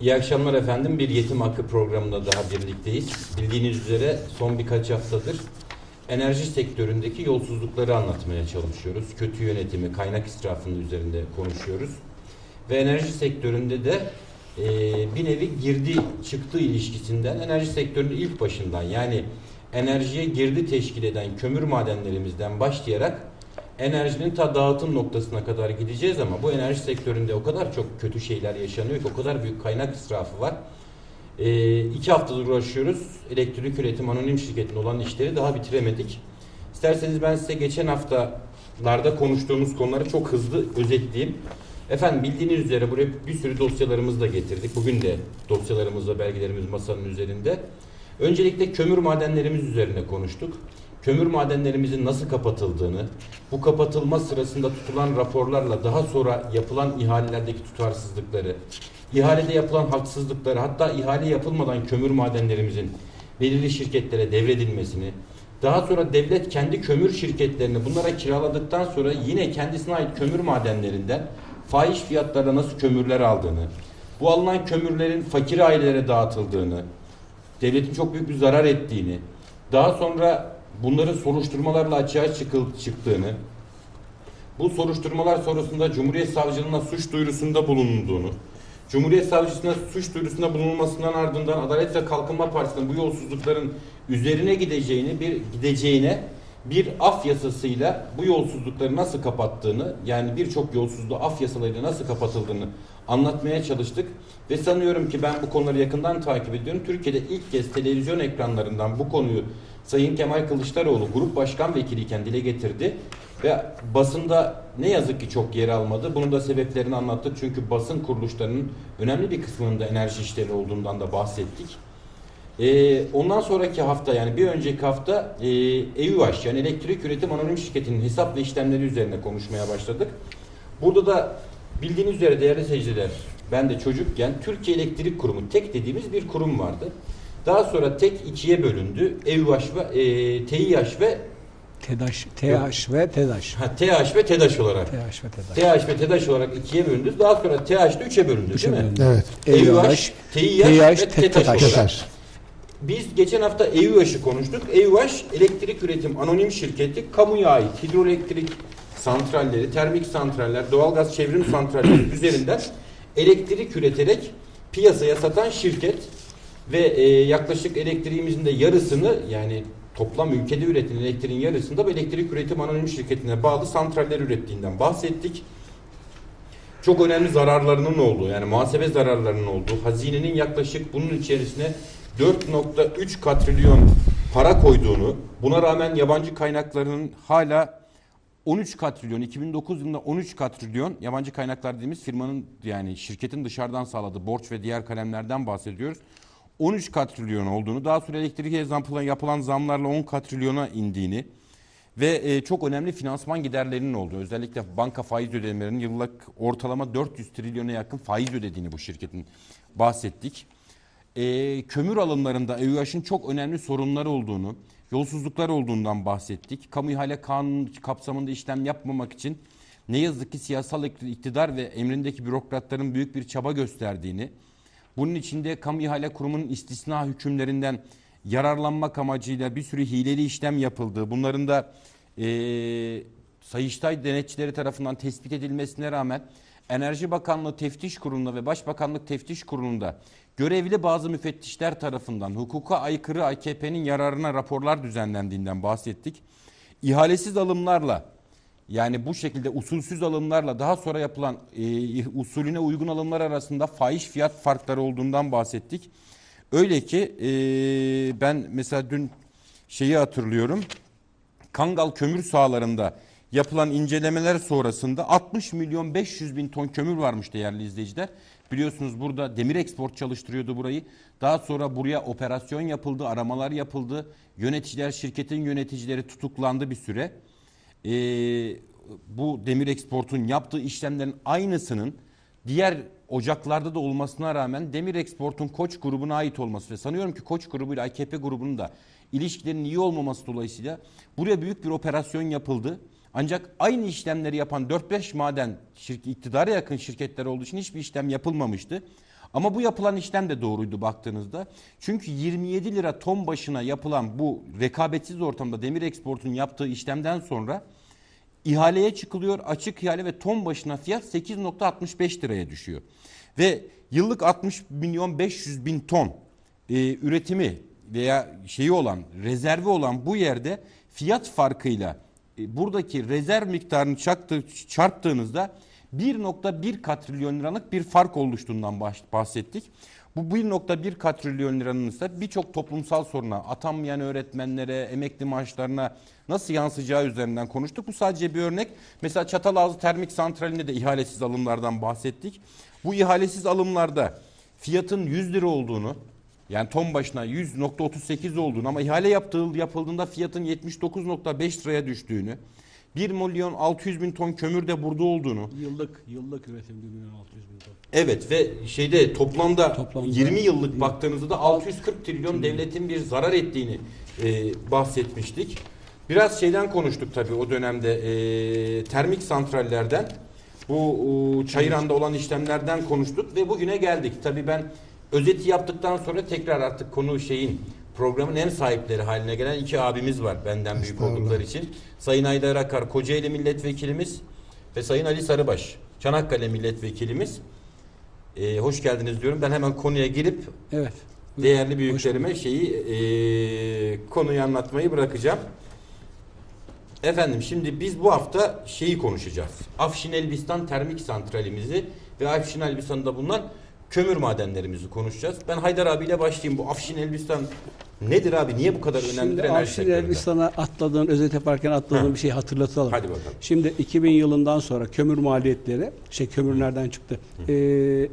İyi akşamlar efendim. Bir yetim hakkı programında daha birlikteyiz. Bildiğiniz üzere son birkaç haftadır enerji sektöründeki yolsuzlukları anlatmaya çalışıyoruz. Kötü yönetimi, kaynak israfının üzerinde konuşuyoruz. Ve enerji sektöründe de e, bir nevi girdi çıktı ilişkisinden enerji sektörünün ilk başından yani enerjiye girdi teşkil eden kömür madenlerimizden başlayarak enerjinin ta dağıtım noktasına kadar gideceğiz ama bu enerji sektöründe o kadar çok kötü şeyler yaşanıyor ki o kadar büyük kaynak israfı var. Ee, iki haftadır uğraşıyoruz. Elektrik üretim anonim şirketinde olan işleri daha bitiremedik. İsterseniz ben size geçen haftalarda konuştuğumuz konuları çok hızlı özetleyeyim. Efendim bildiğiniz üzere buraya bir sürü dosyalarımızı da getirdik. Bugün de dosyalarımızla belgelerimiz masanın üzerinde. Öncelikle kömür madenlerimiz üzerine konuştuk. Kömür madenlerimizin nasıl kapatıldığını, bu kapatılma sırasında tutulan raporlarla daha sonra yapılan ihalelerdeki tutarsızlıkları, ihalede yapılan haksızlıkları, hatta ihale yapılmadan kömür madenlerimizin belirli şirketlere devredilmesini, daha sonra devlet kendi kömür şirketlerini bunlara kiraladıktan sonra yine kendisine ait kömür madenlerinden fahiş fiyatlarla nasıl kömürler aldığını, bu alınan kömürlerin fakir ailelere dağıtıldığını, devletin çok büyük bir zarar ettiğini, daha sonra bunların soruşturmalarla açığa çıkıl, çıktığını, bu soruşturmalar sonrasında Cumhuriyet Savcılığına suç duyurusunda bulunduğunu, Cumhuriyet Savcısına suç duyurusunda bulunmasından ardından Adalet ve Kalkınma Partisi'nin bu yolsuzlukların üzerine gideceğini bir gideceğine bir af yasasıyla bu yolsuzlukları nasıl kapattığını yani birçok yolsuzluğu af yasalarıyla nasıl kapatıldığını anlatmaya çalıştık ve sanıyorum ki ben bu konuları yakından takip ediyorum. Türkiye'de ilk kez televizyon ekranlarından bu konuyu Sayın Kemal Kılıçdaroğlu grup başkan vekiliyken dile getirdi ve basında ne yazık ki çok yer almadı. Bunun da sebeplerini anlattık. Çünkü basın kuruluşlarının önemli bir kısmının da enerji işleri olduğundan da bahsettik. Ee, ondan sonraki hafta yani bir önceki hafta e, EÜAŞ yani Elektrik Üretim Anonim Şirketi'nin hesap ve işlemleri üzerine konuşmaya başladık. Burada da bildiğiniz üzere değerli seyirciler ben de çocukken Türkiye Elektrik Kurumu tek dediğimiz bir kurum vardı. Daha sonra tek ikiye bölündü. EÜAŞ ve e, TİAŞ ve TEDAŞ, TH ve TEDAŞ. ha, TH ve TEDAŞ olarak. TH ve TEDAŞ. TH ve TEDAŞ olarak ikiye bölündü. Daha sonra TH de üçe bölündü Üçe değil mi? bölündü. Evet. TİAŞ TİAŞ, ve TEDAŞ TEDAŞ. olarak. Yeter. Biz geçen hafta EÜAŞ'ı konuştuk. EÜAŞ elektrik üretim anonim şirketi kamuya ait hidroelektrik santralleri, termik santraller, doğalgaz çevrim santralleri üzerinden elektrik üreterek piyasaya satan şirket ve e, yaklaşık elektriğimizin de yarısını yani toplam ülkede üretilen elektriğin yarısında bu elektrik üretim anonim şirketine bağlı santraller ürettiğinden bahsettik çok önemli zararlarının olduğu yani muhasebe zararlarının olduğu hazinenin yaklaşık bunun içerisine 4.3 katrilyon para koyduğunu buna rağmen yabancı kaynaklarının hala 13 katrilyon 2009 yılında 13 katrilyon yabancı kaynaklar dediğimiz firmanın yani şirketin dışarıdan sağladığı borç ve diğer kalemlerden bahsediyoruz. 13 katrilyon olduğunu daha sonra elektrik yapılan, yapılan zamlarla 10 katrilyona indiğini ve e, çok önemli finansman giderlerinin olduğu özellikle banka faiz ödemelerinin yıllık ortalama 400 trilyona yakın faiz ödediğini bu şirketin bahsettik. E, kömür alımlarında EÜAŞ'ın çok önemli sorunları olduğunu, yolsuzluklar olduğundan bahsettik. Kamu ihale kanunu kapsamında işlem yapmamak için ne yazık ki siyasal iktidar ve emrindeki bürokratların büyük bir çaba gösterdiğini, bunun içinde kamu ihale kurumunun istisna hükümlerinden yararlanmak amacıyla bir sürü hileli işlem yapıldığı, bunların da eee Sayıştay denetçileri tarafından tespit edilmesine rağmen Enerji Bakanlığı Teftiş Kurulu'nda ve Başbakanlık Teftiş Kurulu'nda görevli bazı müfettişler tarafından hukuka aykırı AKP'nin yararına raporlar düzenlendiğinden bahsettik. İhalesiz alımlarla yani bu şekilde usulsüz alımlarla daha sonra yapılan e, usulüne uygun alımlar arasında fahiş fiyat farkları olduğundan bahsettik. Öyle ki e, ben mesela dün şeyi hatırlıyorum. Kangal kömür sahalarında yapılan incelemeler sonrasında 60 milyon 500 bin ton kömür varmış değerli izleyiciler. Biliyorsunuz burada demir export çalıştırıyordu burayı. Daha sonra buraya operasyon yapıldı, aramalar yapıldı. Yöneticiler, şirketin yöneticileri tutuklandı bir süre. Ee, bu demir eksportun yaptığı işlemlerin aynısının diğer ocaklarda da olmasına rağmen demir eksportun Koç grubuna ait olması ve sanıyorum ki Koç grubuyla AKP grubunun da ilişkilerinin iyi olmaması dolayısıyla buraya büyük bir operasyon yapıldı. Ancak aynı işlemleri yapan 4-5 maden şirket, iktidara yakın şirketler olduğu için hiçbir işlem yapılmamıştı. Ama bu yapılan işlem de doğruydu baktığınızda. Çünkü 27 lira ton başına yapılan bu rekabetsiz ortamda demir eksportunun yaptığı işlemden sonra ihaleye çıkılıyor. Açık ihale ve ton başına fiyat 8.65 liraya düşüyor. Ve yıllık 60 milyon 500 bin ton e, üretimi veya şeyi olan rezervi olan bu yerde fiyat farkıyla e, buradaki rezerv miktarını çaktı, çarptığınızda 1.1 katrilyon liralık bir fark oluştuğundan bahsettik. Bu 1.1 katrilyon liranın ise birçok toplumsal soruna, atanmayan öğretmenlere, emekli maaşlarına nasıl yansıyacağı üzerinden konuştuk. Bu sadece bir örnek. Mesela Çatalazı Termik Santrali'nde de ihalesiz alımlardan bahsettik. Bu ihalesiz alımlarda fiyatın 100 lira olduğunu, yani ton başına 100.38 olduğunu ama ihale yaptığı, yapıldığında fiyatın 79.5 liraya düştüğünü, 1 milyon 600 bin ton kömür de burada olduğunu, Yıllık yıllık üretim 1 milyon 600 bin ton. Evet ve şeyde toplamda, Toplamda 20 yıllık baktığınızda da 640 trilyon devletin bir zarar ettiğini e, bahsetmiştik. Biraz şeyden konuştuk tabii o dönemde e, termik santrallerden bu e, Çayıran'da olan işlemlerden konuştuk ve bugüne geldik. Tabii ben özeti yaptıktan sonra tekrar artık konu şeyin programın en sahipleri haline gelen iki abimiz var benden büyük oldukları için. Sayın Aydar Akar Kocaeli Milletvekilimiz ve Sayın Ali Sarıbaş Çanakkale Milletvekilimiz. Ee, hoş geldiniz diyorum. Ben hemen konuya girip Evet. değerli büyüklerime şeyi ee, konuyu anlatmayı bırakacağım. Efendim şimdi biz bu hafta şeyi konuşacağız. Afşin Elbistan termik santralimizi ve Afşin Elbistan'da bulunan kömür madenlerimizi konuşacağız. Ben Haydar abiyle başlayayım. Bu Afşin Elbistan nedir abi? Niye bu kadar önemlidir Şimdi enerji sektöründe? Elbistan'a atladığın, özet yaparken atladığın Ha. bir şey hatırlatalım. Hadi bakalım. Şimdi 2000 yılından sonra kömür maliyetleri, şey kömür nereden çıktı? Ee,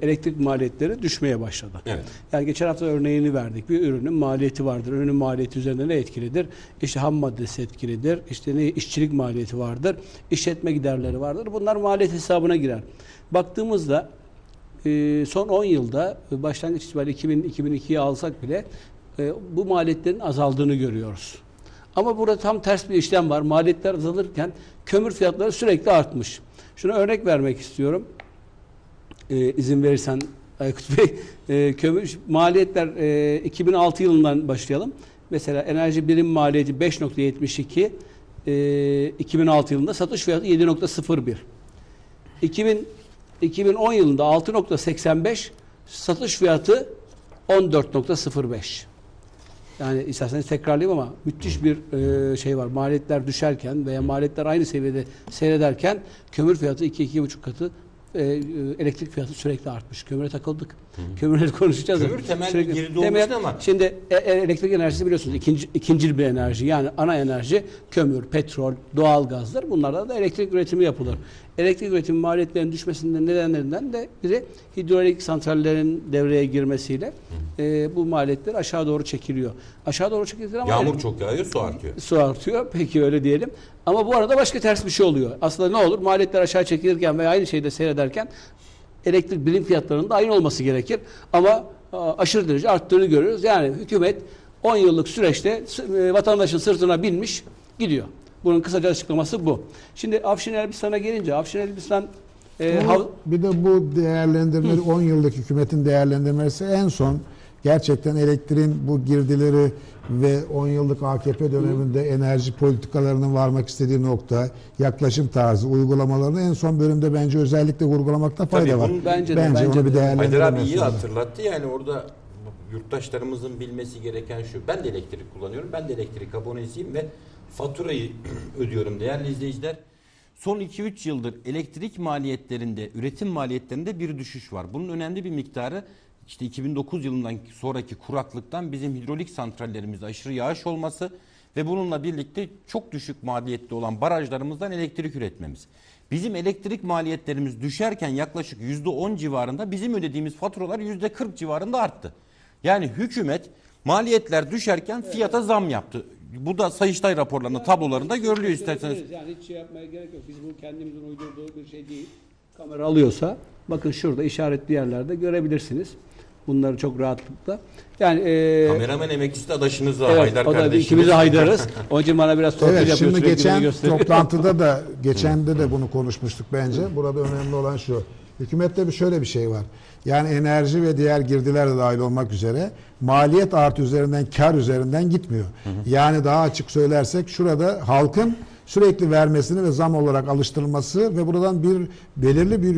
elektrik maliyetleri düşmeye başladı. Evet. Yani geçen hafta örneğini verdik. Bir ürünün maliyeti vardır. Ürünün maliyeti üzerinde ne etkilidir? İşte ham maddesi etkilidir. İşte ne işçilik maliyeti vardır. İşletme giderleri vardır. Bunlar maliyet hesabına girer. Baktığımızda e, son 10 yılda e, başlangıç itibariyle 2000 2002'yi alsak bile e, bu maliyetlerin azaldığını görüyoruz. Ama burada tam ters bir işlem var. Maliyetler azalırken kömür fiyatları sürekli artmış. Şuna örnek vermek istiyorum. E, izin verirsen Aykut Bey. E, kömür maliyetler e, 2006 yılından başlayalım. Mesela enerji birim maliyeti 5.72 e, 2006 yılında satış fiyatı 7.01. 2000 2010 yılında 6.85 satış fiyatı 14.05. Yani isterseniz tekrarlayayım ama müthiş bir e, şey var. Maliyetler düşerken veya maliyetler aynı seviyede seyrederken kömür fiyatı 2-2,5 katı e, e, elektrik fiyatı sürekli artmış. Kömüre takıldık. Kömürleri konuşacağız. Kömür temel bir girdi Temel- ama- Şimdi e, e, elektrik enerjisi biliyorsunuz ikinci, ikincil bir enerji. Yani ana enerji kömür, petrol, doğal gazlar. Bunlardan da elektrik üretimi yapılır. Elektrik üretimi maliyetlerinin düşmesinin nedenlerinden de biri hidroelektrik santrallerin devreye girmesiyle e, bu maliyetler aşağı doğru çekiliyor. Aşağı doğru çekiliyor ama Yağmur çok yağıyor, su artıyor. su artıyor. Peki öyle diyelim. Ama bu arada başka ters bir şey oluyor. Aslında ne olur? Maliyetler aşağı çekilirken veya aynı şeyde seyrederken elektrik birim fiyatlarının da aynı olması gerekir. Ama aşırı derece arttığını görüyoruz. Yani hükümet 10 yıllık süreçte e, vatandaşın sırtına binmiş gidiyor. Bunun kısaca açıklaması bu. Şimdi Afşin Elbistan'a gelince Afşin Elbistan e, bir de bu değerlendirmeleri 10 yıllık hükümetin değerlendirmesi en son gerçekten elektriğin bu girdileri ve 10 yıllık AKP döneminde enerji politikalarının varmak istediği nokta, yaklaşım tarzı, uygulamalarını en son bölümde bence özellikle vurgulamakta fayda Tabii var. Bence de, bence bence onu bir de. değerlendirmesi Haydar abi iyi hatırlattı yani orada yurttaşlarımızın bilmesi gereken şu. Ben de elektrik kullanıyorum. Ben de elektrik abonesiyim ve faturayı ödüyorum değerli izleyiciler. Son 2-3 yıldır elektrik maliyetlerinde, üretim maliyetlerinde bir düşüş var. Bunun önemli bir miktarı işte 2009 yılından sonraki kuraklıktan bizim hidrolik santrallerimizde aşırı yağış olması ve bununla birlikte çok düşük maliyetli olan barajlarımızdan elektrik üretmemiz. Bizim elektrik maliyetlerimiz düşerken yaklaşık %10 civarında bizim ödediğimiz faturalar %40 civarında arttı. Yani hükümet maliyetler düşerken fiyata zam yaptı. Bu da Sayıştay raporlarında, tablolarında görülüyor isterseniz. Yani hiç şey yapmaya gerek yok. Biz bu kendimizin uydurduğu bir şey değil. Kamera alıyorsa bakın şurada işaretli yerlerde görebilirsiniz. Bunları çok rahatlıkla. Yani e, Kameraman emeklisi de adaşınız var evet, Haydar o da kardeşimiz. ikimiz de haydarız. Onun için bana biraz torpil Evet yapıyor. şimdi sürekli geçen gösteriyor. toplantıda da geçen de de bunu konuşmuştuk bence. Burada önemli olan şu. Hükümette bir şöyle bir şey var. Yani enerji ve diğer girdiler de dahil olmak üzere maliyet artı üzerinden kar üzerinden gitmiyor. Yani daha açık söylersek şurada halkın sürekli vermesini ve zam olarak alıştırılması ve buradan bir belirli bir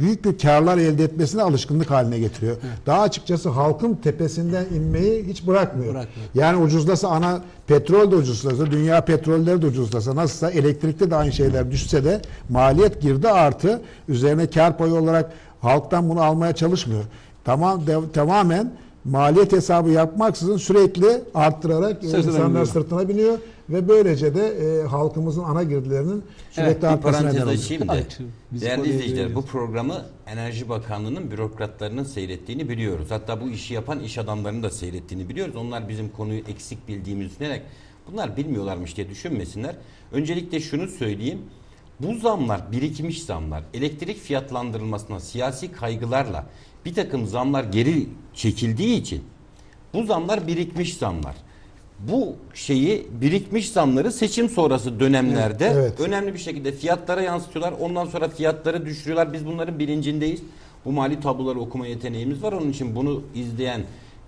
büyük bir karlar elde etmesine alışkınlık haline getiriyor. Daha açıkçası halkın tepesinden inmeyi hiç bırakmıyor. Bırakmıyor. Yani ucuzlasa ana petrol de ucuzlasa, dünya petrolleri de ucuzlasa, nasılsa elektrikte de aynı şeyler düşse de maliyet girdi artı üzerine kar payı olarak halktan bunu almaya çalışmıyor. Tamam de- tamamen maliyet hesabı yapmaksızın sürekli arttırarak Sırtına insanlar biniyor. sırtına biniyor ve böylece de e, halkımızın ana girdilerinin sürekli Evet, artmasına neden oluyor. açayım da. Değerli izleyiciler bu programı Enerji Bakanlığı'nın bürokratlarının seyrettiğini biliyoruz. Hatta bu işi yapan iş adamlarının da seyrettiğini biliyoruz. Onlar bizim konuyu eksik bildiğimizi düşünerek bunlar bilmiyorlarmış diye düşünmesinler. Öncelikle şunu söyleyeyim. Bu zamlar birikmiş zamlar elektrik fiyatlandırılmasına siyasi kaygılarla bir takım zamlar geri çekildiği için bu zamlar birikmiş zamlar. Bu şeyi birikmiş zamları seçim sonrası dönemlerde Evet. önemli bir şekilde fiyatlara yansıtıyorlar. Ondan sonra fiyatları düşürüyorlar. Biz bunların bilincindeyiz. Bu mali tabloları okuma yeteneğimiz var. Onun için bunu izleyen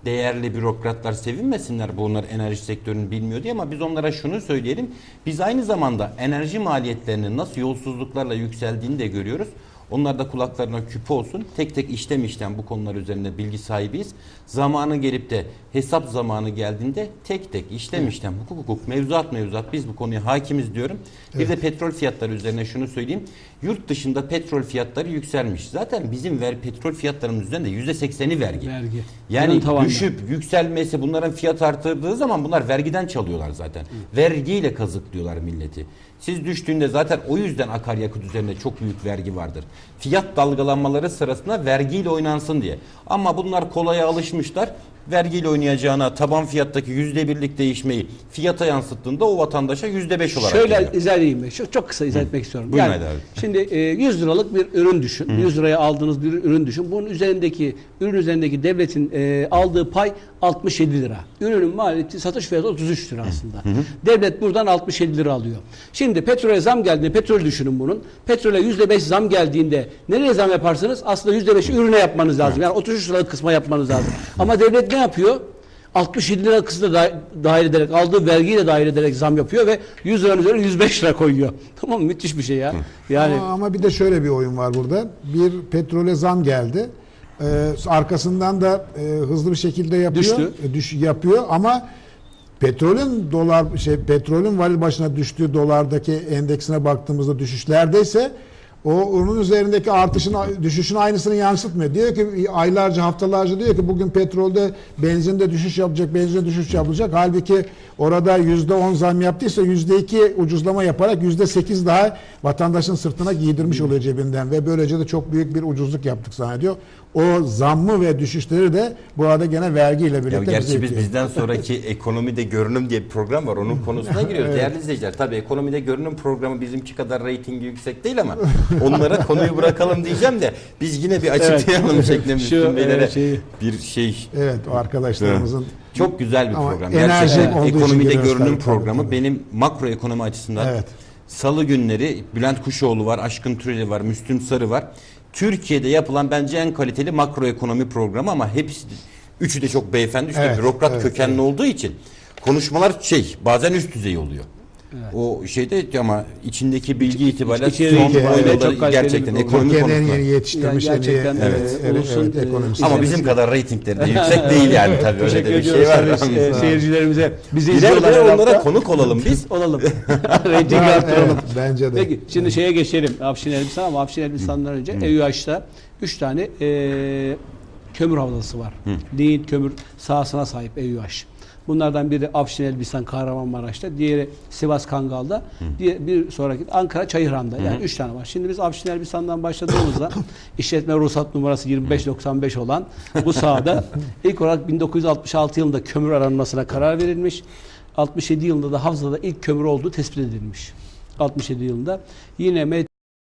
değerli bürokratlar sevinmesinler bunlar enerji sektörünü bilmiyor diye ama biz onlara şunu söyleyelim. Biz aynı zamanda enerji maliyetlerinin nasıl yolsuzluklarla yükseldiğini de görüyoruz. Onlar da kulaklarına küpe olsun. Tek tek işlem işlem bu konular üzerinde bilgi sahibiyiz. Zamanı gelip de hesap zamanı geldiğinde tek tek işlem işlem hukuk hukuk mevzuat mevzuat biz bu konuya hakimiz diyorum. Bir de petrol fiyatları üzerine şunu söyleyeyim. Yurt dışında petrol fiyatları yükselmiş. Zaten bizim ver petrol fiyatlarımız üzerinde yüzde sekseni vergi. Vergi. Yani düşüp yükselmesi bunların fiyat arttırdığı zaman bunlar vergiden çalıyorlar zaten. Vergiyle kazıklıyorlar milleti. Siz düştüğünde zaten o yüzden akaryakıt üzerinde çok büyük vergi vardır. Fiyat dalgalanmaları sırasında vergiyle oynansın diye. Ama bunlar kolaya alışmışlar. Vergiyle oynayacağına taban fiyattaki yüzde birlik değişmeyi fiyata yansıttığında o vatandaşa yüzde beş olarak Şöyle geliyor. izah edeyim? Çok, çok kısa izah etmek istiyorum. Buyurun yani, Hadi abi. Şimdi e, 100 liralık bir ürün düşün. 100 liraya aldığınız bir ürün düşün. Bunun üzerindeki ürün üzerindeki devletin e, aldığı pay 67 lira. Ürünün maliyeti satış fiyatı 33 lira aslında. Devlet buradan 67 lira alıyor. Şimdi petrole zam geldiğinde petrol düşünün bunun. Petrole %5 zam geldiğinde nereye zam yaparsınız? Aslında %5'i ürüne yapmanız lazım. Yani 33 liralık kısma yapmanız lazım. Ama devlet ne yapıyor? 67 lira kısmı da dahil ederek, aldığı vergiyi de dahil ederek zam yapıyor ve 100 liranın üzerine 105 lira koyuyor. Tamam mı? Müthiş bir şey ya. Yani Ama, ama bir de şöyle bir oyun var burada. Bir petrole zam geldi. Ee, arkasından da e, hızlı bir şekilde yapıyor. Düştü. E, düş, yapıyor ama petrolün dolar şey petrolün varil başına düştüğü dolardaki endeksine baktığımızda düşüşlerdeyse o onun üzerindeki artışın düşüşün aynısını yansıtmıyor. Diyor ki aylarca haftalarca diyor ki bugün petrolde benzinde düşüş yapacak, benzinde düşüş yapılacak. Halbuki orada yüzde on zam yaptıysa yüzde iki ucuzlama yaparak yüzde sekiz daha vatandaşın sırtına giydirmiş oluyor cebinden ve böylece de çok büyük bir ucuzluk yaptık zannediyor. O zammı ve düşüşleri de burada gene vergiyle Ya birlikte bize gerçi biz bizden sonraki ekonomide görünüm diye bir program var. Onun konusuna giriyoruz. Değerli izleyiciler tabii ekonomide görünüm programı bizimki kadar reytingi yüksek değil ama onlara konuyu bırakalım diyeceğim de biz yine bir açıklayalım şeklinde Şu, e, şeyi- bir şey Evet o arkadaşlarımızın çok güzel bir Ama program. enerji Gerçekten ekonomide görünüm tabii, programı tabii. benim makro ekonomi açısından Evet. Salı günleri Bülent Kuşoğlu var, Aşkın Türeli var, Müslüm Sarı var. Türkiye'de yapılan bence en kaliteli makro ekonomi programı ama hepsi üçü de çok beyefendi, üçü de Evet, bürokrat evet, kökenli olduğu için konuşmalar şey bazen üst düzey oluyor. O şeyde ama içindeki bilgi itibariyle içeriği son kaliteli gerçekten ekonomi en konusunda. yeni yetiştirmiş Yani en iyi gerçekten, evet, evet, evet, ulusun, evet, e, ekonomist. Ama bizim kadar reytingleri de yüksek değil yani tabii öyle de bir şey var. e, seyircilerimize. Bizi izliyorlar onlara konuk olalım biz. Olalım. Reytingi Evet, arttıralım. evet, bence de. Peki şimdi şeye geçelim. Afşin Elbistan ama Afşin Elbistan'dan önce EÜH'ta 3 tane e, kömür havzası var. Lignit kömür sahasına sahip EÜH. Bunlardan biri Afşin Elbistan Kahramanmaraş'ta, diğeri Sivas Kangal'da, diğer bir sonraki Ankara Çayırhan'da. Yani 3 tane var. Şimdi biz Afşin Elbistan'dan başladığımızda işletme ruhsat numarası 2595 olan bu sahada ilk olarak 1966 yılında kömür aranmasına karar verilmiş. 67 yılında da havzada ilk kömür olduğu tespit edilmiş. 67 yılında. Yine